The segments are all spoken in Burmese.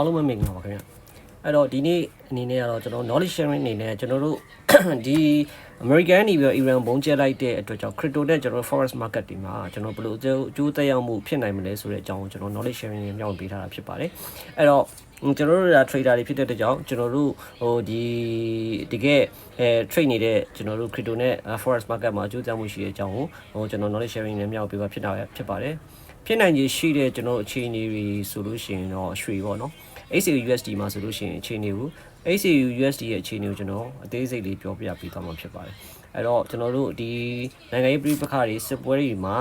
အားလုံးပဲမင်္ဂလာပါခင်ဗျအဲ့တော့ဒီနေ့အနေနဲ့ကတော့ကျွန်တော် knowledge sharing အနေနဲ့ကျွန်တော်တို့ဒီ American နေပြီးတော့ Iran ဘုံကျဲလိုက်တဲ့အတွက်ကြောင့် crypto နဲ့ကျွန်တော် forex market တွေမှာကျွန်တော်ဘယ်လိုအကျိုးသက်ရောက်မှုဖြစ်နိုင်မလဲဆိုတဲ့အကြောင်းကိုကျွန်တော် knowledge sharing နဲ့မျှဝေပေးထားတာဖြစ်ပါတယ်အဲ့တော့ကျွန်တော်တို့က trader တွေဖြစ်တဲ့အတွက်ကြောင့်ကျွန်တော်တို့ဟိုဒီတကယ်အဲ trade နေတဲ့ကျွန်တော်တို့ crypto နဲ့ forex market မှာအကျိုးသက်မှုရှိတဲ့အကြောင်းကိုဟိုကျွန်တော် knowledge sharing နဲ့မျှဝေပေးပါဖြစ်တာဖြစ်ပါတယ် ဖြစ်နိုင်ခြေရှိတဲ့ကျွန်တော်အခြေအနေတွေဆိုလို့ရှိရင်တော့ရွှေပေါ့နော် ACU USD မှာဆိုလို့ရှိရင်အခြေအနေကို ACU USD ရဲ့အခြေအနေကိုကျွန်တော်အသေးစိတ်လေးပြောပြပေးသွားမှာဖြစ်ပါတယ်အဲ့တော့ကျွန်တော်တို့ဒီနိုင်ငံရေးပြည်ပခါတွေစစ်ပွဲတွေမှာ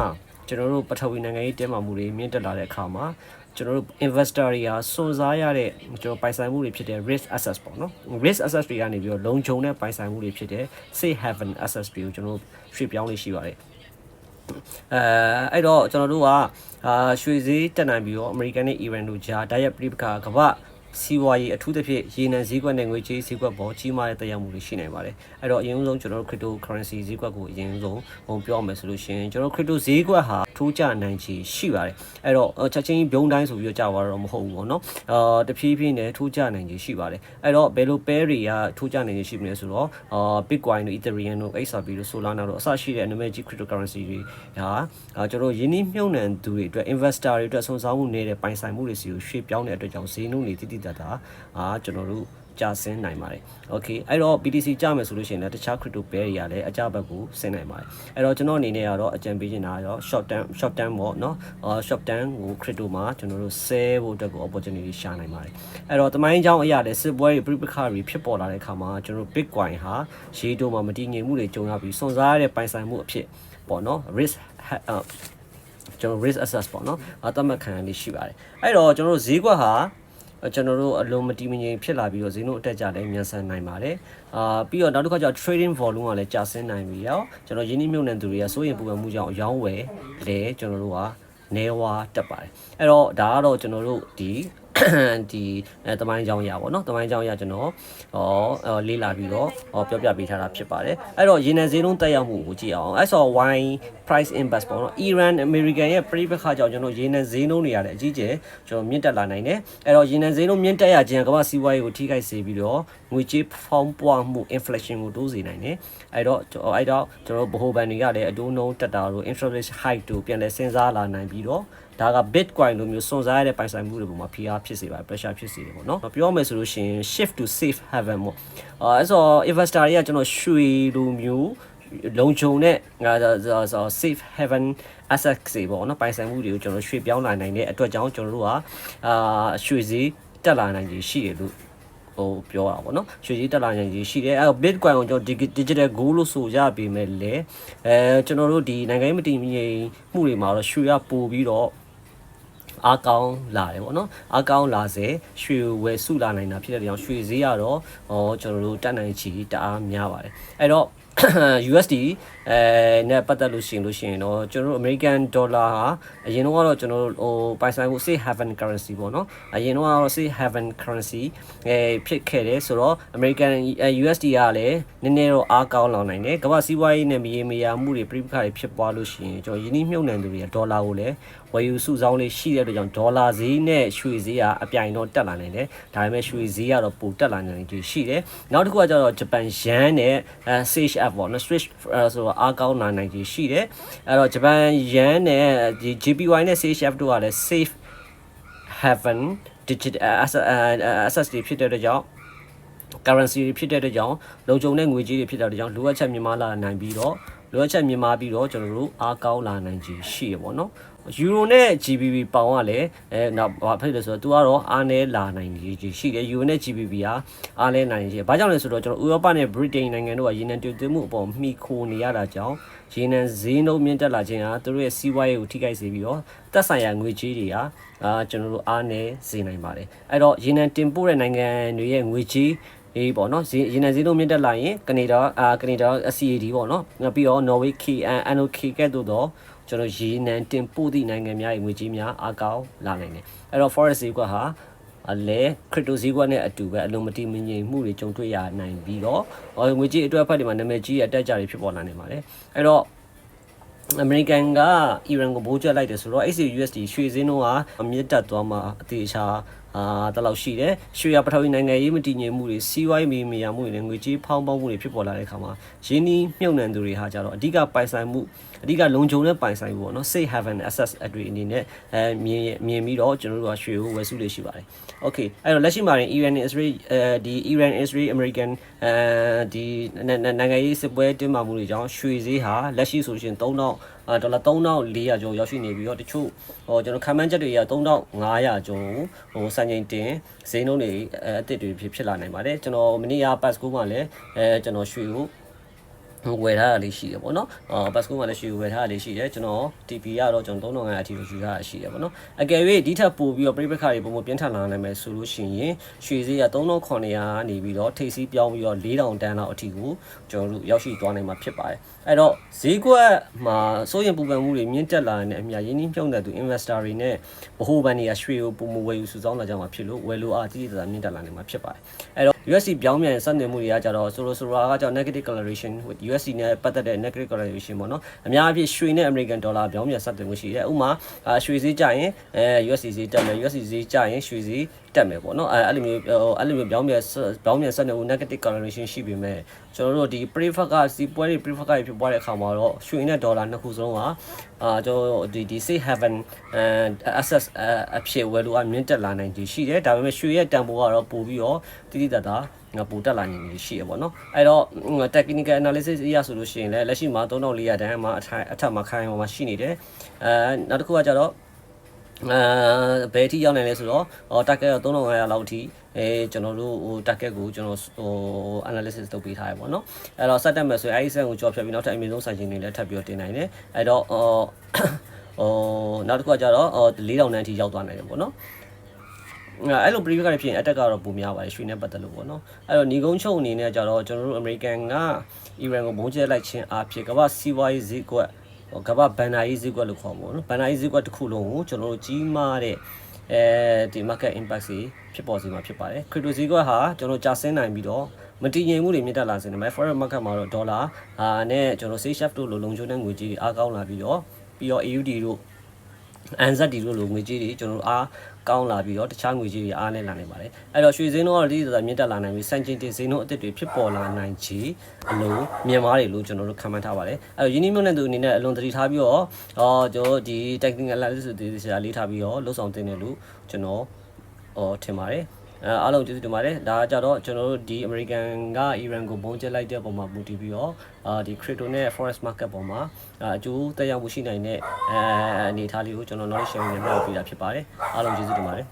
ကျွန်တော်တို့ပထဝီနိုင်ငံရေးတဲမာမှုတွေမြင့်တက်လာတဲ့အခါမှာကျွန်တော်တို့ investor တွေဟာစွန့်စားရတဲ့ကျွန်တော်ပိုင်ဆိုင်မှုတွေဖြစ်တဲ့ risk assets ပေါ့နော် risk assets တွေကနေပြီးတော့လုံခြုံတဲ့ပိုင်ဆိုင်မှုတွေဖြစ်တဲ့ safe haven assets တွေကိုကျွန်တော်တို့ရွှေ့ပြောင်းလေးရှိပါတယ် အဲအဲ့တော့ကျွန်တော်တို့ကအာရွှေဈေးတက်နိုင်ပြီးတော့အမေရိကန်နဲ့အီရန်တို့ကြားတိုက်ရိုက်ပြည်ပခါကမ္ဘာ စီးပွားရေးအထူးသဖြင့်ရေနံဈေးကွက်နဲ့ငွေကြေးဈေးကွက်ပေါ်ကြီးမားတဲ့သက်ရောက်မှုတွေရှိနေပါတယ်အဲ့တော့အရင်ဆုံးကျွန်တော်တို့ crypto currency ဈေးကွက်ကိုအရင်ဆုံးဟိုပြောမယ်ဆိုလို့ရှိရင်ကျွန်တော် crypto ဈေးကွက်ဟာထိုးကျနိုင်ချေရှိပါတယ်အဲ့တော့ချက်ချင်းဘုံတိုင်းဆိုပြီးတော့ကြာသွားတော့မဟုတ်ဘူးပေါ့နော်အာတဖြည်းဖြည်းနဲ့ထိုးကျနိုင်ချေရှိပါတယ်အဲ့တော့ဘယ်လို pair တွေကထိုးကျနိုင်ချေရှိမလဲဆိုတော့အာ bitcoin တို့ ethereum တို့ XRP တို့ solana တို့အစရှိတဲ့ native cryptocurrency တွေဟာအာကျွန်တော်ရင်းနှီးမြှုပ်နှံသူတွေအတွက် investor တွေအတွက်စုံစမ်းမှုနေတဲ့ပိုင်ဆိုင်မှုတွေစီကိုရွှေ့ပြောင်းတဲ့အတွက်ကြောင့်ဈေးနှုန်းတွေတိတိတတ်တာအာကျွန်တော်တို့ကျဆင်းနိုင်ပါတယ်။ Okay အဲ့တော့ BTC ကျမယ်ဆိုလို့ရှိရင်လည်းတခြား crypto pair တွေကလည်းအကြဘက်ကိုဆင်းနိုင်ပါတယ်။အဲ့တော့ကျွန်တော်အနေနဲ့ကတော့အကြံပေးချင်တာကတော့ short term short term ပေါ့နော်။အာ short term ကို crypto မှာကျွန်တော်တို့ sell ဖို့အတွက်ကို opportunity ရှာနိုင်ပါတယ်။အဲ့တော့တမိုင်းကြောင်းအရာလည်းစစ်ပွဲတွေပြပခါတွေဖြစ်ပေါ်လာတဲ့အခါမှာကျွန်တော်တို့ Bitcoin ဟာရေတိုမှာမတည်ငြိမ်မှုတွေကြုံရပြီးစွန့်စားရတဲ့ပိုင်ဆိုင်မှုအဖြစ်ပေါ့နော် risk ကျွန်တော် risk assess ပေါ့နော်အသတ်မှတ်ခံရလေးရှိပါတယ်အဲ့တော့ကျွန်တော်တို့ဈေးကွက်ဟာ ကျွန်တော်တို့အလုံးမတီးမငြိမ်ဖြစ်လာပြီးတော့ဈေးနှုန်းအတက်ကြလည်းမြန်ဆန်နိုင်ပါတယ်အာပြီးတော့နောက်တစ်ခါကျ trading volume ကလည်းကျဆင်းနိုင်ပြီးတော့ကျွန်တော်ယင်းနှိမ့်မြုပ်နှံသူတွေကစိုးရိမ်ပူပန်မှုကြောင့်အယောင်းဝယ်လဲကျွန်တော်တို့ကနေဝါတက်ပါတယ်အဲ့တော့ဒါကတော့ကျွန်တော်တို့ဒီ ဒီအဲတမိုင်းကြောင်းရပါတော့တမိုင်းကြောင်းရကျွန်တော်ဟောလေးလာပြီးတော့ဟောပြောပြပေးထားတာဖြစ်ပါတယ်အဲ့တော့ရေနံဈေးနှုန်းတက်ရောက်မှုကိုကြည့်အောင်အဲ့ဆို wine price index ပေါ့နော် Iran American ရဲ့ပြိပခါကြောင့်ကျွန်တော်ရေနံဈေးနှုန်းတွေရတယ်အကြီးကျယ်ကျွန်တော်မြင့်တက်လာနိုင်တယ်အဲ့တော့ရေနံဈေးနှုန်းမြင့်တက်ရခြင်းကမ္ဘာစီးပွားရေးကိုထိခိုက်စေပြီးတော့ငွေကြေးဖောင်းပွားမှု inflation ကိုတိုးစေနိုင်တယ်အဲ့တော့အဲ့တော့ကျွန်တော်ဗဟိုဘဏ်တွေကလည်းအတိုးနှုန်းတက်တာတို့ interest rate hike တို့ပြန်လဲစဉ်းစားလာနိုင်ပြီးတော့ ဒါက Bitcoin လိုမျိုးစွန့်စားရတဲ့ပိုင်ဆိုင်မှုတွေပေါ်မှာ PR ဖြစ်စေပါတယ် pressure ဖြစ်စေတယ်ပေါ့နော်ပြောမယ်ဆိုလို့ရှိရင် shift to safe haven ပေါ့အဲဆို investor တွေကကျွန်တော်ရွှေလိုမျိုးလုံခြုံတဲ့ငါ safe haven asset တွေပေါ့နော်ပိုင်ဆိုင်မှုတွေကိုကျွန်တော်ရွှေ့ပြောင်းလာနိုင်တဲ့အတွက်ကြောင့်ကျွန်တော်တို့ကအာရွှေစည်းတက်လာနိုင်ကြီးရှိတယ်လို့ဟိုပြောတာပေါ့နော်ရွှေကြီးတက်လာနိုင်ကြီးရှိတယ်အဲ Bitcoin ကိုကျွန်တော် digital gold လို့ဆိုရပေမဲ့လေအဲကျွန်တော်တို့ဒီနိုင်ငံရေးမတည်ငြိမ်မှုတွေမှာတော့ရွှေကပို့ပြီးတော့ အားကောင်းလာတယ်ပေါ့နော်အားကောင်းလာစေရွှေဝယ်စုလာနိုင်တာဖြစ်တဲ့ကြောင့်ရွှေဈေးကတော့ဟောကျွန်တော်တို့တက်နိုင်ချီတအားများပါတယ်အဲ့တော့ USD အဲနဲ့ပတ်သက်လို့ရှိရင်လို့ရှိရင်တော့ကျွန်တော်တို့ American Dollar ဟာအရင်တော့ကတော့ကျွန်တော်တို့ဟိုပိုင်ဆိုင်မှု safe haven currency ပေါ့နော်အရင်တော့ကတော့ safe haven currency အဲဖြစ်ခဲ့တယ်ဆိုတော့ American USD ကလည်းနည်းနည်းတော့အားကောင်းလာနိုင်တယ်ကမ္ဘာစီးပွားရေးနဲ့မရေမရာမှုတွေပြိပခါတွေဖြစ်ပွားလို့ရှိရင်ကျွန်တော်ယင်းနှိမ့်မြုပ်နှံသူတွေကဒေါ်လာကိုလည်းဝယ်ယူစုဆောင်းလေးရှိတဲ့အတွက်ကြောင့်ဒေါ်လာဈေးနဲ့ရွှေဈေးကအပြိုင်တော့တက်လာနိုင်တယ်ဒါပေမဲ့ရွှေဈေးကတော့ပိုတက်လာနိုင်တယ်ရှိတယ်နောက်တစ်ခုကကျတော့ဂျပန်ယန်နဲ့အဲ CHF ပေါ့နော် Swiss ဆိုတော့အားကောင်းလာနိုင်ကြီးရှိတယ်အဲ့တော့ဂျပန်ယန်နဲ့ဒီ JPY နဲ့ CHF တို့ကလည်း safe haven digital asset တွေဖြစ်တဲ့အတွက်ကြောင့် currency တွေဖြစ်တဲ့အတွက်ကြောင့်လုံခြုံတဲ့ငွေကြေးတွေဖြစ်တဲ့အတွက်ကြောင့်လိုအပ်ချက်မြင့်မားလာနိုင်ပြီးတော့လိုအပ်ချက်မြင့်မားပြီးတော့ကျွန်တော်တို့အားကောင်းလာနိုင်ကြီးရှိရပေါ့နော် ယူရိုနဲ့ GBP ပေါင်ကလည်းအဲနောက်ဘာဖြစ်လဲဆိုတော့သူကတော့အားနည်းလာနိုင်ကြီးရှိတယ်ယူရိုနဲ့ GBP ကအားနည်းနိုင်ကြီးဘာကြောင့်လဲဆိုတော့ကျွန်တော်ဥရောပနဲ့ Britain နိုင်ငံတို့ကရေနံ tiêu သွင်းမှုအပေါ်မှီခိုနေရတာကြောင့်ရေနံဈေးနှုန်းမြင့်တက်လာခြင်းဟာသူတို့ရဲ့စီးပွားရေးကိုထိခိုက်စေပြီးတော့သက်ဆိုင်ရာငွေကြေးတွေကအာကျွန်တော်တို့အားနည်းစေနိုင်ပါတယ်အဲ့တော့ရေနံတင်ပို့တဲ့နိုင်ငံတွေရဲ့ငွေကြေးအေးပေါ့နော်ဈေးရေနံဈေးနှုန်းမြင့်တက်လာရင်ကနေဒါအာကနေဒါ CAD ပေါ့နော်ပြီးတော့ Norway KN NOK ကဲ့သို့တော့ ကျွန်တော်ရေနံတင်ပို့သည့်နိုင်ငံများရဲ့ငွေကြေးများအကောင်းလာနိုင်တယ်အဲ့တော့ forex ဈေးကွက်ဟာအလဲ crypto ဈေးကွက်နဲ့အတူပဲအလုံးမတိမငြိမ်မှုတွေကြုံတွေ့ရနိုင်ပြီးတော့ငွေကြေးအတွက်ဖက်တွေမှာနာမည်ကြီးရဲ့အတက်ကြတွေဖြစ်ပေါ်လာနေပါတယ်အဲ့တော့အမေရိကန်ကအီရန်ကိုဘိုးကျက်လိုက်တယ်ဆိုတော့ ACUSD ရွှေစင်းတို့ကအမြင့်တက်သွားမှာအသေးချာဟ အာတလောက်ရှိတယ်ရွှေရပထဝီနိုင်ငံရေးမတည်ငြိမ်မှုတွေစီးပွားရေးမီမီယာမှုတွေနဲ့ငွေကြေးဖောင်းပေါင်းမှုတွေဖြစ်ပေါ်လာတဲ့အခါမှာရင်းနှီးမြှုပ်နှံသူတွေဟာကြတော့အဓိကပိုင်ဆိုင်မှုအဓိကလုံခြုံတဲ့ပိုင်ဆိုင်မှုပေါ့နော် safe haven access အတွေ့အနေနဲ့အဲမြင်မြင်ပြီးတော့ကျွန်တော်တို့ကရွှေကိုဝယ်စုလေးရှိပါတယ် okay အဲ့တော့လက်ရှိမှာရင် Iran Israel အဲဒီ Iran Israel American အဲဒီနိုင်ငံရေးစစ်ပွဲတင်းမာမှုတွေကြောင့်ရွှေဈေးဟာလက်ရှိဆိုရှင်3000 ဒေါ်လာ3400ကျော်ရောက်ရှိနေပြီးတော့တချို့ဟိုကျွန်တော်ခံမှန်းချက်တွေရ3500ကျော်ဟိုစံချိန်တင်ဈေးနှုန်းတွေအအစ်စ်တွေဖြစ်ဖြစ်လာနိုင်ပါတယ်ကျွန်တော်မနေ့က pass ကိုမှလည်းအဲကျွန်တော်ရွှေကို ဝယ်ထားတာလေးရှိတယ်ပေါ့နော်အော်ဘတ်စကူမှာလည်းရှိဝယ်ထားတာလေးရှိတယ်ကျွန်တော် TP ကတော့ကျွန်တော်3500အထိကိုယူထားတာရှိတယ်ပေါ့နော်အကယ်၍ဒီထက်ပိုပြီးတော့ပြိပခါတွေပုံမပြင်းထန်လာနိုင်မယ်ဆိုလို့ရှိရင်ရွှေဈေးက3900ကနေပြီးတော့ထိပ်စီးပြောင်းပြီးတော့4000တန်းလောက်အထိကိုကျွန်တော်တို့ရောက်ရှိသွားနိုင်မှာဖြစ်ပါတယ်အဲ့တော့ဈေးကွက်မှာစိုးရင်ပူပန်မှုတွေမြင့်တက်လာတဲ့အမြရင်းနှီးမြှုပ်နှံသူ investor တွေနဲ့ဗဟိုဘဏ်တွေကရွှေကိုပုံမဝယ်ယူစုဆောင်းလာကြမှာဖြစ်လို့ဝယ်လို့အားတိတိကျကျမြင့်တက်လာနိုင်မှာဖြစ်ပါတယ်အဲ့တော့ USD ပြောင်းပြန်စတင်မှုတွေကကြတော့ဆိုလိုဆိုလိုကကြောင့် negative correlation with USD နဲ့ပတ်သက်တဲ့ negative correlation ပေါ့နော်အများအပြားရွှေနဲ့ American dollar ပြောင်းပြန်စတင်မှုရှိတယ်ဥပမာရွှေဈေးကျရင်အဲ USD ဈေးတက်မယ် USD ဈေးကျရင်ရွှေဈေးတက်မယ်ပေါ့နော်အဲအဲ့လိုမျိုးအဲ့လိုမျိုးပြောင်းပြန်ပြောင်းပြန်စတင်မှု negative correlation ရှိပေမဲ့ကျွန်တော်တို့ဒီ prefer ကစီပွဲတွေ prefer ကဖြစ်ပွားတဲ့အခါမှာတော့ရွှေနဲ့ဒေါ်လာနှစ်ခုစလုံးကအာကျွန်တော်ဒီဒီ safe haven access အဖြစ်ဝယ်လို့အမြင့်တက်လာနိုင်တယ်ရှိတယ်ဒါပေမဲ့ရွှေရဲ့တန်ဖိုးကတော့ပို့ပြီးတော့တိတိတတ်တာငါပူတက်လာနေပြီရှိရပေါ့နော်အဲ့တော့ technical analysis အရဆိုလို့ရှိရင်လည်းလက်ရှိမှာ3400တန်းမှာအထက်အထက်မှာခိုင်းမှာရှိနေတယ်အဲနောက်တစ်ခုကကြတော့ အဲဘယ်အထိရောက်နိုင်လဲဆိုတော့ဟော target တော့3500လောက်အထိအဲကျွန်တော်တို့ဟို target ကိုကျွန်တော်ဟို analysis လုပ်ပေးထားရပေါ့နော်အဲ့တော့ set တက်မယ်ဆိုရင်အဲဒီ set ကိုကြော်ဖြတ်ပြီးနောက်ထပ်အမြင့်ဆုံးဆိုင်ချင်းတွေလည်းထပ်ပြီးတော့တင်နိုင်တယ်အဲ့တော့ဟိုဟိုနောက်တစ်ခုကကြတော့ဟို4000တန်းအထိရောက်သွားနိုင်တယ်ပေါ့နော်အဲ့လို preview ကလည်းဖြစ်ရင် attack ကတော့ပုံများပါတယ်ရွှေနဲ့ပတ်သက်လို့ပေါ့နော်အဲ့တော့ညီကုန်းချုပ်အနေနဲ့ကြတော့ကျွန်တော်တို့ American က Iran ကိုဘုံကျဲလိုက်ခြင်းအဖြစ်ကမ္ဘာစီးပွားရေးဈေးကွက် ကမ္ဘာဘန်နာရေးဈေးကွက်လို့ခေါ်မှာပေါ့နော်ဘန်နာရေးဈေးကွက်တစ်ခုလုံးကိုကျွန်တော်တို့ကြီးမားတဲ့အဲဒီ market impact တွေဖြစ်ပေါ်စေမှာဖြစ်ပါတယ် crypto ဈေးကွက်ဟာကျွန်တော်ကြာဆင်းနိုင်ပြီးတော့မတည်ငြိမ်မှုတွေမြင့်တက်လာစေတယ်။ forex market မှာတော့ဒေါ်လာအာနဲ့ကျွန်တော် safe shift တို့လိုလုံခြုံတဲ့ငွေကြေးတွေအားကောင်းလာပြီးတော့ပြီးတော့ AUD တို့ ANZD တို့လိုငွေကြေးတွေကျွန်တော်တို့အားကောင်းလာပြီးတော့တခြားငွေကြေးတွေအားနဲ့လာနိုင်ပါတယ်အဲ့တော့ရွှေစင်းတို့ကတော့ဒီလိုမြင့်တက်လာနိုင်ပြီးစံချိန်တင်စင်းတို့အသစ်တွေဖြစ်ပေါ်လာနိုင်ချေအလုံးမြန်မာတွေလို့ကျွန်တော်တို့ခံမှန်းထားပါတယ်အဲ့တော့ယင်းနှိမ့်နဲ့သူအနေနဲ့အလွန်သတိထားပြီးတော့အော်ကျွန်တော်ဒီ technical analysis တွေဆရာလေးထားပြီးတော့လှုပ်ဆောင်တင်တယ်လို့ကျွန်တော်ဟောထင်ပါတယ် အဲအားလုံးကျေးဇူးတင်ပါတယ်ဒါကကြတော့ကျွန်တော်တို့ဒီ American က Iran ကိုပုံကျက်လိုက်တဲ့ပုံမှာမူတည်ပြီးတော့အာဒီ crypto နဲ့ forex market ပုံမှာအကျိုးသက်ရောက်မှုရှိနိုင်တဲ့အဲအနေအထားလေးကိုကျွန်တော် knowledge sharing နဲ့ပြောပြပေးတာဖြစ်ပါတယ်အားလုံးကျေးဇူးတင်ပါတယ်